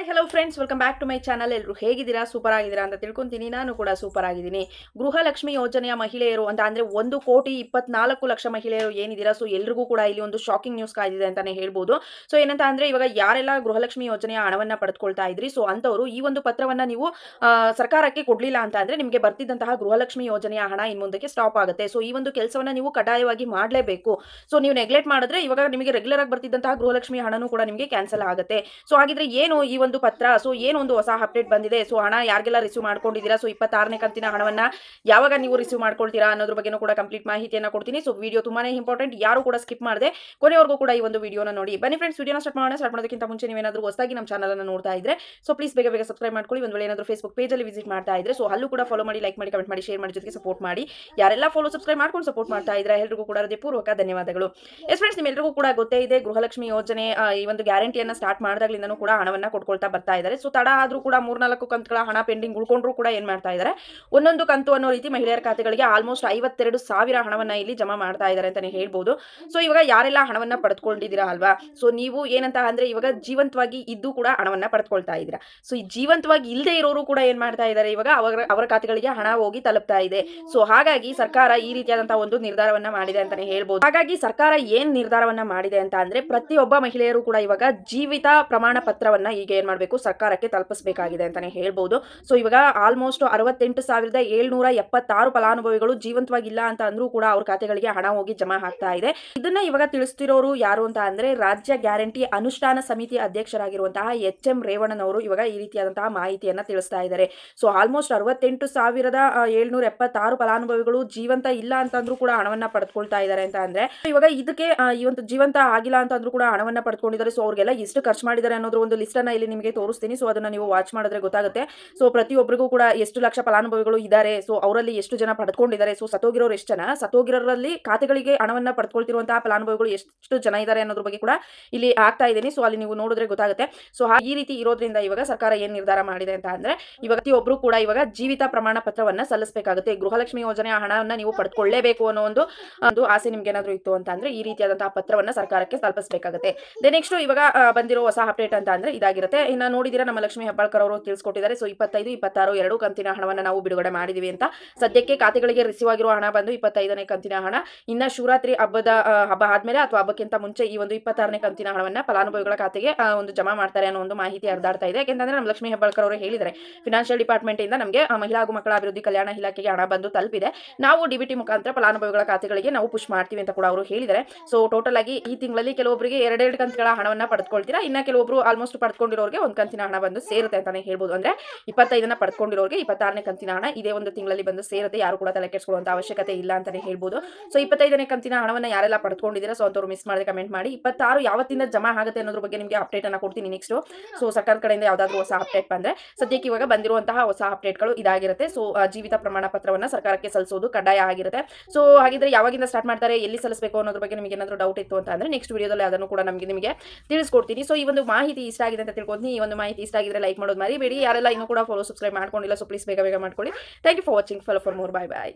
Hi hello friends welcome back to my channel ಎಲ್ಲರೂ ಹೇಗಿದ್ದೀರಾ? Super ಆಗಿದ್ದೀರಾ ಅಂತ ತಿಳ್ಕೊಂತೀನಿ. ನಾನು ಕೂಡ ಸೂಪರ್ ಆಗಿದ್ದೀನಿ. ಗೃಹಲಕ್ಷ್ಮಿ ಯೋಜನೆಯ ಮಹಿಳೆಯರು ಅಂತ ಅಂದರೆ ಒಂದು ಕೋಟಿ ಇಪ್ಪತ್ನಾಲ್ಕು ಲಕ್ಷ ಮಹಿಳೆಯರು ಏನಿದ್ದೀರಾ? ಸೊ ಎಲ್ರಿಗೂ ಕೂಡ ಇಲ್ಲಿ ಒಂದು ಶಾಕಿಂಗ್ ನ್ಯೂಸ್ ಕಾಯ್ದಿದೆ ಅಂತಲೇ ಹೇಳ್ಬೋದು. ಸೊ ಏನಂತ ಅಂದರೆ ಇವಾಗ ಯಾರೆಲ್ಲ ಗೃಹಲಕ್ಷ್ಮಿ ಯೋಜನೆಯ ಹಣವನ್ನು ಪಡೆದುಕೊಳ್ತಾ ಇದ್ರಿ? ಸೊ ಅಂಥವರು ಈ ಒಂದು ಪತ್ರವನ್ನು ನೀವು ಸರ್ಕಾರಕ್ಕೆ ಕೊಡಲಿಲ್ಲ ಅಂತ ಅಂದರೆ ನಿಮಗೆ ಬರ್ತಿದ್ದಂತಹ ಗೃಹಲಕ್ಷ್ಮಿ ಯೋಜನೆಯ ಹಣ ಇನ್ನು ಮುಂದಕ್ಕೆ ಸ್ಟಾಪ್ ಆಗುತ್ತೆ. ಸೊ ಈ ಒಂದು ಕೆಲಸವನ್ನು ನೀವು ಕಡ್ಡಾಯವಾಗಿ ಮಾಡಲೇಬೇಕು. ಸೊ ನೀವು ನೆಗ್ಲೆಕ್ಟ್ ಮಾಡಿದ್ರೆ ಇವಾಗ ನಿಮಗೆ ರೆಗ್ಯುಲರ್ ಆಗಿ ಬರ್ತಿದ್ದಂತಹ ಗೃಹಲಕ್ಷ್ಮಿ ಹಣನೂ ಕೂಡ ನಿಮಗೆ ಕ್ಯಾನ್ಸಲ್ ಆಗುತ್ತೆ. ಸೊ ಹಾಗಿದ್ರೆ ಏನು ಈ ಪತ್ರ. ಸೊ ಏನೊಂದು ಒಂದು ಹೊಸ ಅಪ್ಡೇಟ್ ಬಂದಿದೆ. ಸೊ ಹಣ ಯಾರಿಗೆಲ್ಲ ರಿಸೀವ್ ಮಾಡ್ಕೊಂಡಿದ್ದೀರಾ? ಸೊ ಇಪ್ಪತ್ತಾರನೇ ಕಂತಿನ ಹಣವನ್ನ ಯಾವಾಗ ನೀವು ರಿಸೀವ್ ಮಾಡ್ಕೊಳ್ತೀರಾ ಅನ್ನೋದ್ರ ಬಗ್ಗೆನೂ ಕೂಡ ಕಂಪ್ಲೀಟ್ ಮಾಹಿತಿಯನ್ನ ಕೊಡ್ತೀನಿ. ಸೊ ವಿಡಿಯೋ ತುಂಬಾನೇ ಇಂಪಾರ್ಟೆಂಟ್ ಯಾರು ಕೂಡ ಸ್ಕಿಪ್ ಮಾಡದೆ. ಕೊನೆವರೆಗೂ ಕೂಡ ಈ ಒಂದು ವಿಡಿಯೋನ ನೋಡಿ. ಬನ್ನಿ ಫ್ರೆಂಡ್ಸ್ ವಿಡಿಯೋನ ಸ್ಟಾರ್ಟ್ ಮಾಡೋಣ. ಸ್ಟಾರ್ಟ್ ಮಾಡೋದಕ್ಕಿಂತ ಮುಂಚೆ ನೀವೇನಾದರೂ ಹೊಸದಾಗಿ ನಮ್ಮ ಚಾನಲ್ ಅನ್ನು ನೋಡ್ತಾ ಇದ್ರೆ ಸೊ ಪ್ಲೀಸ್ ಬೇಗ ಬೇಗ ಸಬ್ಸ್ಕ್ರೈಬ್ ಮಾಡ್ಕೊಳ್ಳಿ. ಒಂದು ವೇಳೆ ಏನಾದರೂ ಫೇಸ್ಬುಕ್ ಪೇಜಲ್ಲಿ ವಿಸಿಟ್ ಮಾಡ್ತಾ ಇದ್ರೆ ಸೊ ಅಲ್ಲೂ ಕೂಡ ಫಾಲೋ ಮಾಡಿ ಲೈಕ್ ಮಾಡಿ ಕಮೆಂಟ್ ಮಾಡಿ ಶೇರ್ ಮಾಡಿ ಜೊತೆಗೆ ಸಪೋರ್ಟ್ ಮಾಡಿ. ಯಾರೆಲ್ಲ ಫಾಲೋ ಸಬ್ಸ್ಕ್ರೈಬ್ ಮಾಡ್ಕೊಂಡು ಸಪೋರ್ಟ್ ಮಾಡ್ತಾ ಇದ್ರೆ ಎಲ್ಲರಿಗೂ ಕೂಡ ಹೃದಯಪೂರ್ವಕ ಧನ್ಯವಾದಗಳು. ಎಸ್ ಫ್ರೆಂಡ್ಸ್ ನಿಮ್ಮೆಲ್ಲರಿಗೂ ಕೂಡ ಗೊತ್ತೇ ಇದೆ. ಗೃಹಲಕ್ಷ್ಮಿ ಯೋಜನೆ ಈ ಒಂದು ಗ್ಯಾರಂಟಿಯನ್ನು ಸ್ಟಾರ್ಟ್ ಮಾಡಿದಾಗಲಿಂದನೂ ಕೂಡ ಹಣವನ್ನ ಬರ್ತಾ ಇದ್ದಾರೆ. ಸೊ ತಡ ಆದ್ರೂ ಕೂಡ ಮೂರ್ನಾಲ್ಕು ಕಂತುಗಳ ಹಣ ಪೆಂಡಿಂಗ್ ಉಳ್ಕೊಂಡ್ರು ಕೂಡ ಏನ್ ಮಾಡ್ತಾ ಇದ್ದಾರೆ? ಒಂದೊಂದು ಕಂತು ಅನ್ನೋ ರೀತಿ ಮಹಿಳೆಯರ ಖಾತೆಗಳಿಗೆ ಆಲ್ಮೋಸ್ಟ್ ಐವತ್ತೆರಡು ಸಾವಿರ ಹಣವನ್ನ ಇಲ್ಲಿ ಜಮಾ ಮಾಡ್ತಾ ಇದ್ದಾರೆ ಅಂತಾನೆ ಹೇಳ್ಬೋದು. ಸೊ ಇವಾಗ ಯಾರೆಲ್ಲ ಹಣವನ್ನ ಪಡೆದುಕೊಂಡಿದ್ದೀರಾ ಅಲ್ವಾ? ಸೊ ನೀವು ಏನಂತ ಅಂದ್ರೆ ಇವಾಗ ಜೀವಂತವಾಗಿ ಇದ್ದು ಕೂಡ ಹಣವನ್ನ ಪಡೆದುಕೊಳ್ತಾ ಇದ್ದೀರಾ. ಸೊ ಈ ಜೀವಂತವಾಗಿ ಇಲ್ಲದೆ ಇರೋರು ಕೂಡ ಏನ್ ಮಾಡ್ತಾ ಇದ್ದಾರೆ? ಇವಾಗ ಅವರ ಅವರ ಖಾತೆಗಳಿಗೆ ಹಣ ಹೋಗಿ ತಲುಪ್ತಾ ಇದೆ. ಸೊ ಹಾಗಾಗಿ ಸರ್ಕಾರ ಈ ರೀತಿಯಾದಂತಹ ಒಂದು ನಿರ್ಧಾರವನ್ನ ಮಾಡಿದೆ ಅಂತಾನೆ ಹೇಳ್ಬೋದು. ಹಾಗಾಗಿ ಸರ್ಕಾರ ಏನ್ ನಿರ್ಧಾರವನ್ನ ಮಾಡಿದೆ ಅಂತ ಅಂದ್ರೆ ಪ್ರತಿಯೊಬ್ಬ ಮಹಿಳೆಯರು ಕೂಡ ಇವಾಗ ಜೀವಿತ ಪ್ರಮಾಣ ಪತ್ರವನ್ನ ಈಗ ಏನ್ ಮಾಡಬೇಕು, ಸರ್ಕಾರಕ್ಕೆ ತಲುಪಿಸಬೇಕಾಗಿದೆ ಅಂತಾನೆ ಹೇಳ್ಬೋದು. ಸೊ ಇವಾಗ ಆಲ್ಮೋಸ್ಟ್ ಅರವತ್ತೆಂಟು ಸಾವಿರದ ಏಳ್ನೂರ ಎಪ್ಪತ್ತಾರು ಫಲಾನುಭವಿಗಳು ಜೀವಂತವಾಗಿಲ್ಲ ಅಂತ ಅಂದ್ರೂ ಕೂಡ ಅವ್ರ ಖಾತೆಗಳಿಗೆ ಹಣ ಹೋಗಿ ಜಮಾ ಆಗ್ತಾ ಇದೆ. ಇದನ್ನ ಇವಾಗ ತಿಳಿಸ್ತಿರೋರು ಯಾರು ಅಂತ ಅಂದ್ರೆ, ರಾಜ್ಯ ಗ್ಯಾರಂಟಿ ಅನುಷ್ಠಾನ ಸಮಿತಿ ಅಧ್ಯಕ್ಷರಾಗಿರುವಂತಹ ಎಚ್ ಎಂ ರೇವಣ್ಣನವರು ಇವಾಗ ಈ ರೀತಿಯಾದಂತಹ ಮಾಹಿತಿಯನ್ನ ತಿಳಿಸ್ತಾ ಇದ್ದಾರೆ. ಸೊ ಆಲ್ಮೋಸ್ಟ್ ಅರವತ್ತೆಂಟು ಸಾವಿರದ ಏಳ್ನೂರ ಎಪ್ಪತ್ತಾರು ಫಲಾನುಭವಿಗಳು ಜೀವಂತ ಇಲ್ಲ ಅಂತಂದ್ರೂ ಕೂಡ ಹಣವನ್ನ ಪಡೆದುಕೊಳ್ತಾ ಇದ್ದಾರೆ ಅಂತ ಅಂದ್ರೆ, ಇವಾಗ ಇದಕ್ಕೆ ಇವತ್ತು ಜೀವಂತ ಆಗಿಲ್ಲ ಅಂತಂದ್ರೂ ಕೂಡ ಹಣವನ್ನ ಪಡೆದುಕೊಂಡಿದ್ದಾರೆ ಸೊ ಅವ್ರಿಗೆಲ್ಲ ಎಷ್ಟು ಖರ್ಚು ಮಾಡಿದ್ದಾರೆ ಅನ್ನೋದ್ರ ಒಂದು ಲಿಸ್ಟ್ ಅನ್ನ ಇಲ್ಲಿ ನಿಮಗೆ ತೋರಿಸ್ತೀನಿ. ಸೊ ಅದನ್ನ ನೀವು ವಾಚ್ ಮಾಡಿದ್ರೆ ಗೊತ್ತಾಗುತ್ತೆ. ಸೊ ಪ್ರತಿಯೊಬ್ಬರಿಗೂ ಕೂಡ ಎಷ್ಟು ಲಕ್ಷ ಫಲಾನುಭವಿಗಳು ಇದ್ದಾರೆ. ಸೊ ಅವರಲ್ಲಿ ಎಷ್ಟು ಜನ ಪಡ್ಕೊಂಡಿದ್ದಾರೆ. ಸೊ ಸತೋಗಿರೋರು ಎಷ್ಟು ಜನ? ಸತೋಗಿರೋರಲ್ಲಿ ಖಾತೆಗಳಿಗೆ ಹಣವನ್ನು ಪಡ್ಕೊಳ್ತಿರುವಂತಹ ಫಲಾನುಭವಿಗಳು ಎಷ್ಟು ಜನ ಇದ್ದಾರೆ ಅನ್ನೋದ್ರ ಬಗ್ಗೆ ಕೂಡ ಇಲ್ಲಿ ಆಗ್ತಾ ಇದ್ದೀನಿ. ಸೊ ಅಲ್ಲಿ ನೀವು ನೋಡಿದ್ರೆ ಗೊತ್ತಾಗುತ್ತೆ. ಸೊ ಈ ರೀತಿ ಇರೋದ್ರಿಂದ ಇವಾಗ ಸರ್ಕಾರ ಏನ್ ನಿರ್ಧಾರ ಮಾಡಿದೆ ಅಂತ ಅಂದ್ರೆ, ಇವಾಗ ಪ್ರತಿಯೊಬ್ಬರು ಕೂಡ ಇವಾಗ ಜೀವಿತ ಪ್ರಮಾಣ ಪತ್ರವನ್ನು ಸಲ್ಲಿಸಬೇಕಾಗುತ್ತೆ. ಗೃಹಲಕ್ಷ್ಮಿ ಯೋಜನೆ ಹಣವನ್ನು ನೀವು ಪಡ್ಕೊಳ್ಳೇಬೇಕು ಅನ್ನೋ ಒಂದು ಒಂದು ಆಸೆ ನಿಮ್ಗೆ ಏನಾದ್ರು ಇತ್ತು ಅಂತ ಅಂದ್ರೆ, ಈ ರೀತಿಯಾದಂತಹ ಪತ್ರವನ್ನು ಸರ್ಕಾರಕ್ಕೆ ತಲುಪಿಸಬೇಕಾಗುತ್ತೆ. ದೆ ನೆಕ್ಸ್ಟ್ ಇವಾಗ ಬಂದಿರೋ ಹೊಸ ಅಪ್ಡೇಟ್ ಅಂತ ಅಂದ್ರೆ ಇದಾಗಿರುತ್ತೆ. ಇನ್ನ ನೋಡಿದಿರಾ ನಮ್ಮ ಲಕ್ಷ್ಮಿ ಹೆಬ್ಬಾಳ್ಕರ್ ಅವರು ತಿಳಿಸ್ಕೊಟ್ಟಿದ್ದಾರೆ. ಸೊ ಇಪ್ಪತ್ತೈದು, ಇಪ್ಪತ್ತಾರು ಎರಡು ಕಂತಿನ ಹಣವನ್ನ ನಾವು ಬಿಡುಗಡೆ ಮಾಡಿದೀವಿ ಅಂತ. ಸದ್ಯಕ್ಕೆ ಖಾತೆಗಳಿಗೆ ರಿಸೀವ್ ಆಗಿರೋ ಹಣ ಬಂದು ಇಪ್ಪತ್ತೈದನೇ ಕಂತಿನ ಹಣ. ಇನ್ನ ಶಿವರಾತ್ರಿ ಹಬ್ಬದ ಹಬ್ಬ ಆದ್ಮೇಲೆ ಅಥವಾ ಹಬ್ಬಕ್ಕಿಂತ ಮುಂಚೆ ಈ ಒಂದು ಇಪ್ಪತ್ತಾರನೇ ಕಂತಿನ ಹಣವನ್ನ ಫಲಾನುಭವಿಗಳ ಖಾತೆಗೆ ಒಂದು ಜಮಾ ಮಾಡ್ತಾರೆ ಅನ್ನೋ ಒಂದು ಮಾಹಿತಿ ಹರಿದಾಡ್ತಾ ಇದೆ. ಯಾಕೆಂದ್ರೆ ನಮ್ಮ ಲಕ್ಷ್ಮಿ ಹೆಬ್ಬಾಳ್ಕರ್ ಅವರು ಹೇಳಿದರೆ ಫಿನಾನ್ಷಿಯಲ್ ಡಿಪಾರ್ಟ್ಮೆಂಟ್ ಇಂದ ನಮಗೆ ಮಹಿಳಾ ಹಾಗೂ ಮಕ್ಕಳ ಅಭಿವೃದ್ಧಿ ಕಲ್ಯಾಣ ಇಲಾಖೆಗೆ ಹಣ ಬಂದು ತಲುಪಿದೆ. ನಾವು ಡಿಬಿಟಿ ಮುಖಾಂತರ ಫಲಾನುಭವಿಗಳ ಖಾತೆಗಳಿಗೆ ನಾವು ಪುಷ್ ಮಾಡ್ತೀವಿ ಅಂತ ಕೂಡ ಅವರು ಹೇಳಿದರೆ ಸೊ ಟೋಟಲ್ ಆಗಿ ಈ ತಿಂಗಳಲ್ಲಿ ಕೆಲವೊಬ್ಬರಿಗೆ ಎರಡೆರಡು ಕಂತುಗಳ ಹಣವನ್ನು ಪಡೆದುಕೊಳ್ತೀರಾ? ಇನ್ನ ಕೆಲವೊಬ್ಬರು ಆಲ್ಮೋಸ್ಟ್ ಪಡೆದುಕೊಂಡಿರೋರಿಗೆ ಒಂದು ಕಂತಿನ ಹಣ ಬಂದು ಸೇರುತ್ತೆ ಅಂತಾನೆ ಹೇಳ್ಬೋದು. ಅಂದ್ರೆ ಇಪ್ಪತ್ತೈದನ್ನ ಪಡ್ಕೊಂಡಿರೋರಿಗೆ ಇಪ್ಪತ್ತಾರನೇ ಕಂತಿನ ಹಣ ಇದೇ ಒಂದು ತಿಂಗಳಲ್ಲಿ ಬಂದು ಸೇರುತ್ತೆ. ಯಾರು ಕೂಡ ತಲೆ ಕೆಡಿಸ್ಕೊಳ್ಳುವಂತ ಅವಶ್ಯಕತೆ ಇಲ್ಲ ಅಂತಾನೆ ಹೇಳ್ಬೋದು. ಸೊ ಇಪ್ಪತ್ತೈದನೇ ಕಂತಿನ ಹಣವನ್ನ ಯಾರೆಲ್ಲ ಪಡ್ಕೊಂಡಿದ್ದೀರಾ? ಸೊ ಅಂತವ್ರು ಮಿಸ್ ಮಾಡಿದ್ರೆ ಕಮೆಂಟ್ ಮಾಡಿ. ಇಪ್ಪತ್ತಾರು ಯಾವತ್ತಿಂದ ಜಮಾ ಆಗುತ್ತೆ ಅನ್ನೋದ್ರ ಬಗ್ಗೆ ನಿಮಗೆ ಅಪ್ಡೇಟ್ ಅನ್ನ ಕೊಡ್ತೀನಿ ನೆಕ್ಸ್ಟ್ ಸೊ ಸರ್ಕಾರದ ಕಡೆಯಿಂದ ಯಾವ್ದಾದ್ರು ಹೊಸ ಅಪ್ಡೇಟ್ ಬಂದ್ರೆ ಸದ್ಯಕ್ಕೆ ಇವಾಗ ಬಂದಿರುವಂತಹ ಹೊಸ ಅಪ್ಡೇಟ್ಗಳು ಇದಾಗಿರುತ್ತೆ. ಸೊ ಜೀವಿತ ಪ್ರಮಾಣ ಪತ್ರವನ್ನ ಸರ್ಕಾರಕ್ಕೆ ಸಲ್ಲಿಸೋದು ಕಡ್ಡಾಯ ಆಗಿರುತ್ತೆ. ಸೊ ಹಾಗಿದ್ರೆ ಯಾವಾಗಿಂದ ಸ್ಟಾರ್ಟ್ ಮಾಡ್ತಾರೆ, ಎಲ್ಲಿ ಸಲ್ಲಿಸಬೇಕು ಅನ್ನೋದ್ರ ಬಗ್ಗೆ ನಿಮಗೆ ಏನಾದರೂ ಡೌಟ್ ಇತ್ತು ಅಂತ ಅಂದ್ರೆ ನೆಕ್ಸ್ಟ್ ವಿಡಿಯೋದಲ್ಲಿ ಅದನ್ನು ಕೂಡ ನಮಗೆ ನಿಮಗೆ ತಿಳಿಸ್ಕೊಡ್ತೀನಿ. ಸೊ ಈ ಒಂದು ಮಾಹಿತಿ ಇಷ್ಟ ಆಗಿದೆ ಅಂತ ತಿಳ್ಕೊತೀನಿ ಈ ಒಂದು ಮಾಹಿತಿ ಇಷ್ಟ ಆಗಿದ್ರೆ ಲೈಕ್ ಮಾಡೋದು ಮರಿಬೇಡಿ. ಯಾರೆಲ್ಲ ಇನ್ನೂ ಕೂಡ ಫಾಲೋ ಸಬ್ಸ್ಕ್ರೈಬ್ ಮಾಡ್ಕೊಂಡಿಲ್ಲ ಸೊ ಪ್ಲೀಸ್ ಬೇಗ ಬೇಗ ಮಾಡ್ಕೊಳ್ಳಿ. Thank you for watching follow for more bye bye